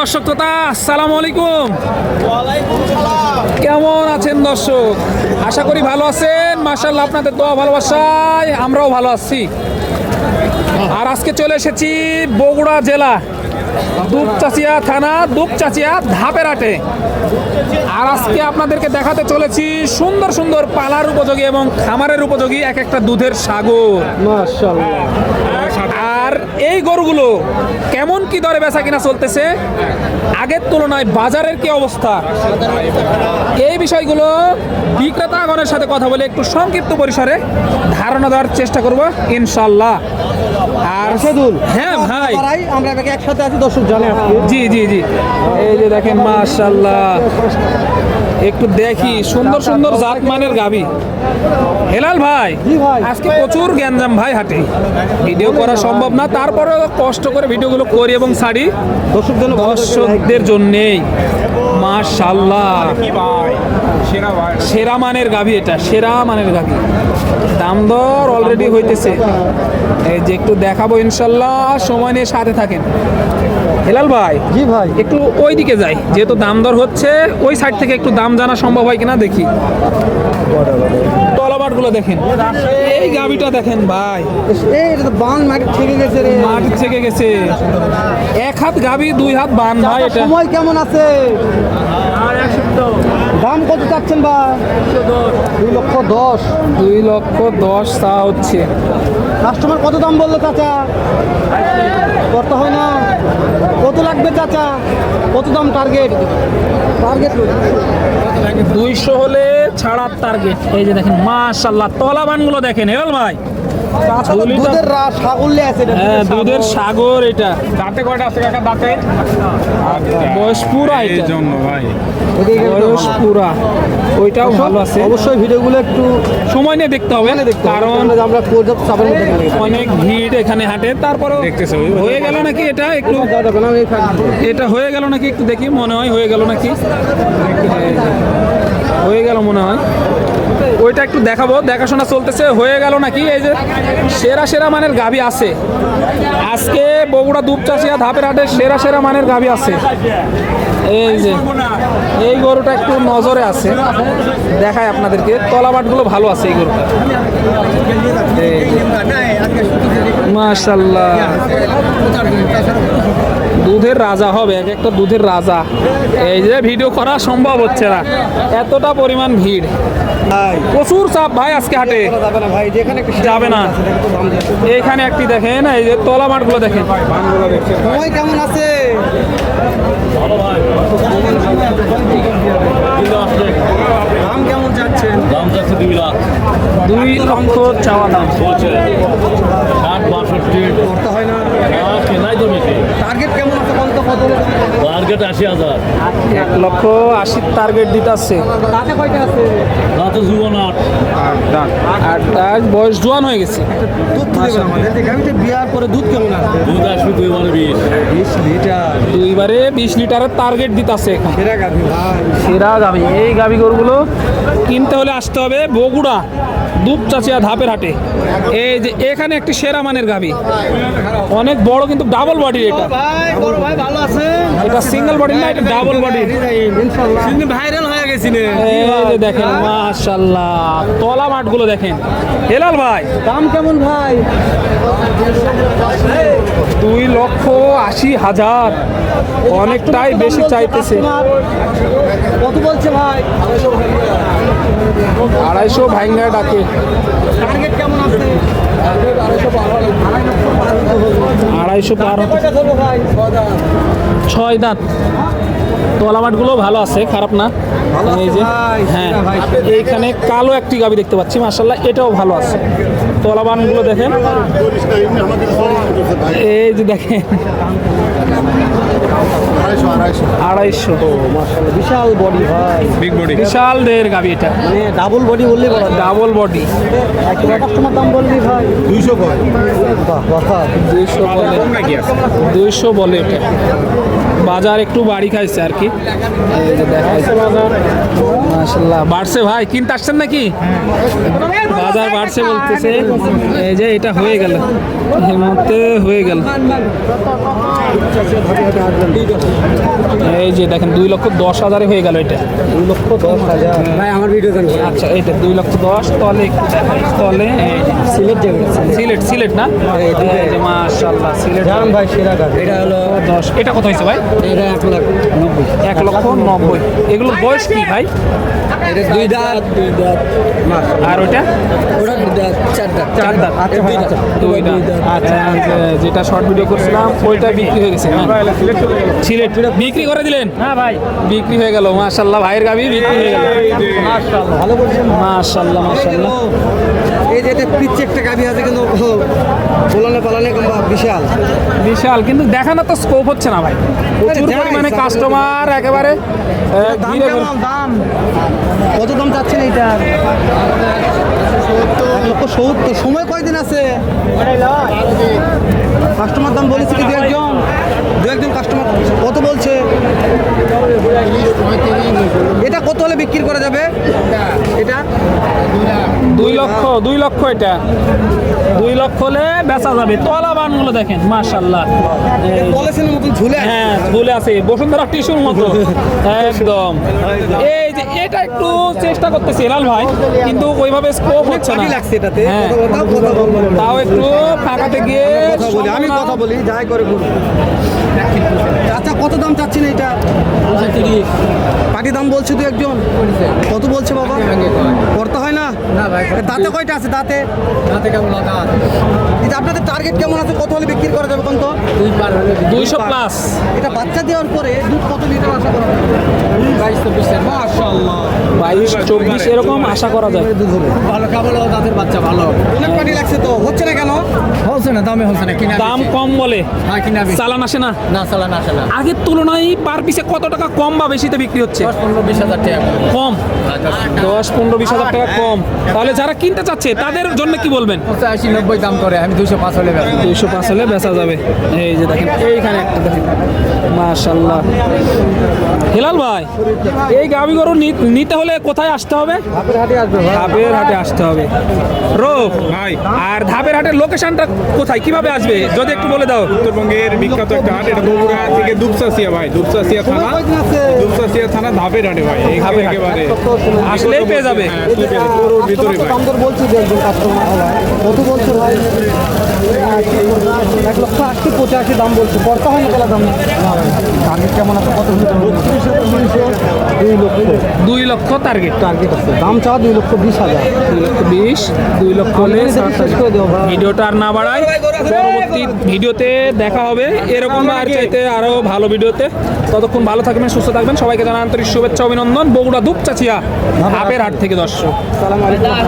দর্শক শ্রোতা আসসালামু আলাইকুম। কেমন আছেন দর্শক? আশা করি ভালো আছেন। মার্শাল্লাহ আপনাদের দোয়া ভালোবাসায় আমরাও ভালো আছি। আর আজকে চলে এসেছি বগুড়া জেলা দুপচাচিয়া থানা দুপচাচিয়া ধাপের আটে আর আজকে আপনাদেরকে দেখাতে চলেছি সুন্দর সুন্দর পালার উপযোগী এবং খামারের উপযোগী এক একটা দুধের সাগর। আর এই গরুগুলো কেমন কি দরে বেচা কিনা চলতেছে? আগের তুলনায় বাজারের কি অবস্থা? এই বিষয়গুলো বিক্রেতাগণের সাথে কথা বলে একটু সংক্ষিপ্ত পরিসরে ধারণা দেওয়ার চেষ্টা করব ইনশাল্লাহ আর সেদুল হ্যাঁ ভাই। আমরা একসাথে আছি দর্শক জানে জি জি জি। এই যে দেখেন মাশাল্লাহ একটু দেখি সুন্দর সুন্দর জাতমানের গাবি। হেলাল ভাই আজকে প্রচুর গ্যাঞ্জাম ভাই হাটে। ভিডিও করা সম্ভব না তারপরে কষ্ট করে ভিডিওগুলো করি এবং ছাড়ি। দর্শকদের দর্শকদের জন্যেই। মাশাল্লাহ সেরা মানের গাভী এটা সেরা মানের গাভী। দাম দর অলরেডি হইতেছে। এই যে একটু দেখাবো ইনশাল্লাহ সময় নিয়ে সাথে থাকেন। হেলাল ভাই জি ভাই। একটু ওই দিকে যাই যেহেতু দাম দর হচ্ছে ওই সাইড থেকে একটু দাম জানা সম্ভব হয় কিনা দেখি। তলাবাটগুলো দেখেন এই গাবিটা দেখেন ভাই। এই এটা তো বান মাটি থেকে গেছে রে। মাটি থেকে গেছে। এক হাত গাবি দুই হাত বান ভাই এটা। সময় কেমন আছে? দাম কত চাচ্ছেন ভাই? দুই লক্ষ দশ। দুই লক্ষ দশ তা হচ্ছে। কাস্টমার কত দাম বলল চাচা? করতে হয় না? কত লাগবে চাচা? কত দাম টার্গেট টার্গেট দুইশো হলে ছাড়ার টার্গেট এই যে দেখেন মাশাল্লাহ তলাবানগুলো দেখেন হেলাল ভাই। দুধের রাস সাগরলে আছে হ্যাঁ দুধের সাগর। এটা। দাঁতে কয়টা আছে কাকা দাঁতে? বয়স পুরা এই এটা। জন্য ভাই। বয়স পুরা। ওইটাও ভালো আছে। অবশ্যই ভিডিওগুলো একটু সময় নিয়ে দেখতে হবে কারণ আমরা অনেক ভিড় এখানে হাটে। তারপরে হয়ে গেল নাকি এটা একটু? এটা হয়ে গেল নাকি? একটু দেখি মনে হয় হয়ে গেল নাকি? হয়ে গেল মনে হয়। ওইটা একটু দেখাবো। দেখাশোনা চলতেছে, হয়ে গেল নাকি? এই যে সেরা সেরা মানের গাভী আছে। আজকে বগুড়া দুপচাচিয়া ধাপের হাটে সেরা সেরা মানের গাভী আছে। এই যে, এই গরুটা একটু নজরে আছে। দেখায় আপনাদেরকে, তলাবাটগুলো ভালো আছে এই গরুটা। মাশাল্লাহ। দুধের রাজা হবে এক একটা দুধের রাজা। এই যে ভিডিও করা সম্ভব হচ্ছে না। এতটা পরিমাণ ভিড়। প্রচুর চাপ ভাই আজকে হাটে। যাবে না ভাই যেখানে একটু যাবে না। এইখানে একটি দেখেন এই যে তলা মাঠগুলো দেখেন। সময় কেমন আছে? দাম কেমন যাচ্ছেন দাম যাচ্ছে দুই লাখ দুই লক্ষ চাওয়া দাম। বলছে ষাট বাষট্টি টার্গেট কেমন আছে টার্গেট আশি হাজার। এক লক্ষ আশির টার্গেট দিতে আছে তাতে কয়টা আছে? রাতে জীবন আট। আর তার বয়স জোয়ান হয়ে গেছে। দুধ তো আমাদের। দেখে আমি তো বিয়ার পরে দুধ কেমন আসবে? দুধ আসবে বিশ। বিশ লিটার। দুইবারে বিশ লিটারের টার্গেট দিতে আছে এখন। সেরা গাভি এই গাভি গরুগুলো কিনতে হলে আসতে হবে বগুড়া দুপচাচিয়া ধাপের হাটে। এই যে এখানে একটি সেরা মানের গাভি। অনেক বড় কিন্তু ডাবল বডির এটা। ভাই বড় ভাই ভালো এটা সিঙ্গেল বডি না এটা ডাবল বডি ইনশাআল্লাহ ভাইরাল হয়ে গেছি এই যে দেখেন মাশাল্লাহ। তলা মাঠগুলো দেখেন। হেলাল ভাই। দাম কেমন ভাই? দুই লক্ষ আশি হাজার। অনেকটাই বেশি চাইতেছে। কত বলছে ভাই? আড়াইশো ভাইঙ্গা ডাকে। টার্গেট কেমন আছে? আড়াইশো পার ছয় দাঁত। তলামাটগুলো ভালো আছে খারাপ না? এই যে হ্যাঁ। এইখানে কালো একটি গাবি দেখতে পাচ্ছি মাসাল্লাহ এটাও ভালো আছে। তলাবানগুলো দেখেন। এই যে দেখেন আড়াইশো বিশাল বডি ভাই। বিগ বডি বিশাল দের গাবি এটা। মানে ডাবল বডি বললে বলা ডাবল বডি দাম বললি ভাই। দুইশো কয় বাহ বাহ বাহ। দুইশো বলে। দুইশো বলে এটা। বাজার একটু বাড়ি খাইছে আর কি। এই যে দেখা যাচ্ছে মাশাল্লাহ বাড়ছে ভাই কিনতে আসছেন নাকি? বাজার বাড়ছে বলতেছে। এই যে এটা হয়ে গেল। এই হয়ে গেল। এই যে দেখেন দুই লক্ষ দশ হাজারে হয়ে গেল এটা। দুই লক্ষ দশ হাজার। ভাই আমার ভিডিও আচ্ছা এইটা দুই লক্ষ দশ তলে তলে সিলেট সিলেট সিলেট না? এই যে মাশাআল্লাহ সিলেট। ভাই সেরা এটা হলো দশ এটা কত হয়েছে ভাই? এটা এক লাখ নব্বই। এক লক্ষ নব্বই। এগুলো বয়স কি ভাই? এটা দুই দাঁত। দুই দাঁত আর ওইটা? ওটা দুই দাঁত চার দাঁত। চার দাঁত। আচ্ছা ভাই আচ্ছা দুইটা আচ্ছা যেটা শর্ট ভিডিও করছিলাম ওইটা বিক্রি হয়ে গেছে হ্যাঁ। সিলেট। বিক্রি করে দিলেন? হ্যাঁ ভাই। বিক্রি হয়ে গেল মাশাআল্লাহ। ভাইয়ের গাবি বিক্রি হয়ে গেল। মাশাআল্লাহ। ভালো বলছেন। মাশাআল্লাহ মাশাআল্লাহ। এই যে এটা পিচ্ছে একটা গাভি আছে কিন্তু পালানে কিংবা বিশাল। বিশাল কিন্তু দেখানো তো স্কোপ হচ্ছে না ভাই। প্রচুর পরিমাণে কাস্টমার একেবারে দাম? কত দাম চাচ্ছেন এইটা? লক্ষ সত্তর। সময় কয়দিন আছে? কাস্টমার দাম বলেছে কি দু একজন? দু একজন কাস্টমার কত বলছে? এটা কত হলে বিক্রি করা যাবে? এটা? দুই লক্ষ দুই লক্ষ এটা। দুই লক্ষ হলে বেচা যাবে। তলা বানগুলো দেখেন পলিসির ঝুলে আছে। হ্যাঁ ভুলে আছে। বসুন্ধরা টিস্যুর মতো। একদম। যে এটা একটু চেষ্টা করতেছি লাল ভাই কিন্তু ওইভাবে স্কোপ হচ্ছে না। লাগছে এটাতে। হ্যাঁ। তাও একটু ফাঁকাতে গিয়ে আমি কথা বলি যাই করে আচ্ছা কত দাম চাচ্ছেন এটা পাটি দাম বলছে তো একজন। কত বলছে বাবা? দাঁতে কয়টা আছে দাঁতে? দাঁতে কেমন এটা আপনাদের টার্গেট কেমন আছে? কত হলে বিক্রি করা যাবে কোন তো? দুইশো প্লাস এটা বাচ্চা দেওয়ার পরে দুধ কত লিটার আশা করা বাইশ বাইশ চব্বিশ এরকম আশা করা যায়। দুধ হবে ভালো কেবল দাঁতের বাচ্চা ভালো। অনেক পাটি লাগছে তো। হচ্ছে না কেন? হচ্ছে না দামে হচ্ছে না কিনা দাম কম বলে। হ্যাঁ কিনা। চালান আসে না? না চালান আসে না। আগের তুলনায় পার পিসে কত টাকা কম বা বেশিতে বিক্রি হচ্ছে? দশ পনেরো বিশ হাজার টাকা কম। দশ, দশ পনেরো বিশ হাজার টাকা কম। তাহলে যারা কিনতে চাচ্ছে তাদের জন্য কি বলবেন? পঁচাশি নব্বই দাম করে আমি দুইশো পাঁচ হলে। দুইশো পাঁচ হলে বেচা যাবে। এই যে দেখেন এইখানে একটা দেখেন। মাশাল্লাহ হেলাল ভাই এই গাবি গরু নিতে হলে কোথায় আসতে হবে? ধাপের হাটে আসতে হবে। রোগ ভাই। আর ধাপের হাটের লোকেশনটা কোথায়? কীভাবে আসবে? যদি একটু বলে দাও। উত্তরবঙ্গের বিখ্যাত একটা হাট এটা বগুড়া থেকে দুপসাসিয়া ভাই দুপসাসিয়া থানা। দুপসাসিয়া থানা ধাপের হাটে ভাই এখানে একেবারে আসলেই পেয়ে যাবে। হ্যাঁ, ভিতরে দাম বলছি যে একজন কাস্টমার কত বলছে ভাই? এক লক্ষ আশি পঁচাশি দাম বলছে। কর্তা হয় না বলা দাম? টার্গেট কেমন আছে? কত দুই লক্ষ। দুই লক্ষ টার্গেট টার্গেট আছে। দাম চাওয়া দুই লক্ষ বিশ হাজার। দুই লক্ষ বিশ দুই লক্ষ হলে শেষ করে দেবো ভিডিওটা আর না বাড়াই পরবর্তী ভিডিওতে দেখা হবে। এরকম আর চাইতে আরও ভালো ভিডিওতে। ততক্ষণ ভালো থাকবেন সুস্থ থাকবেন। সবাইকে জানা আন্তরিক শুভেচ্ছা অভিনন্দন। বগুড়া দুপচাচিয়া হাপের হাট থেকে দর্শক। সালাম আলাইকুম।